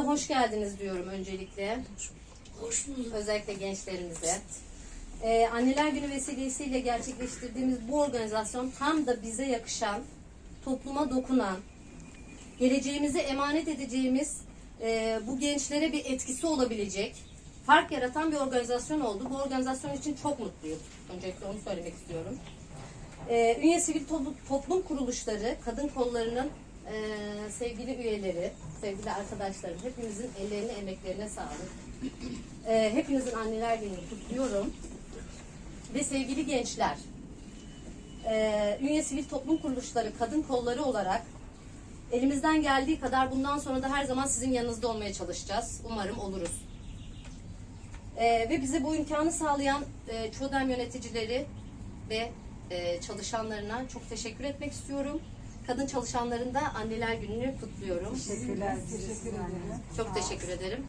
Hepinize hoş geldiniz diyorum öncelikle. Hoş bulduk. Özellikle gençlerimize. Ee, Anneler Günü vesilesiyle gerçekleştirdiğimiz bu organizasyon tam da bize yakışan, topluma dokunan, geleceğimize emanet edeceğimiz e, bu gençlere bir etkisi olabilecek, fark yaratan bir organizasyon oldu. Bu organizasyon için çok mutluyum. Öncelikle onu söylemek istiyorum. Ee, Ünye Sivil Toplum, Toplum Kuruluşları, kadın kollarının e, sevgili üyeleri, sevgili arkadaşlarım, hepimizin ellerine, emeklerine sağlık. Ee, hepinizin anneler gününü kutluyorum. Ve sevgili gençler, e, Ünye Sivil Toplum Kuruluşları, kadın kolları olarak elimizden geldiği kadar bundan sonra da her zaman sizin yanınızda olmaya çalışacağız. Umarım oluruz. Ee, ve bize bu imkanı sağlayan e, ÇODEM yöneticileri ve e, çalışanlarına çok teşekkür etmek istiyorum. Kadın çalışanların da anneler gününü kutluyorum. Teşekkürler. Teşekkür ederim. Çok teşekkür ederim.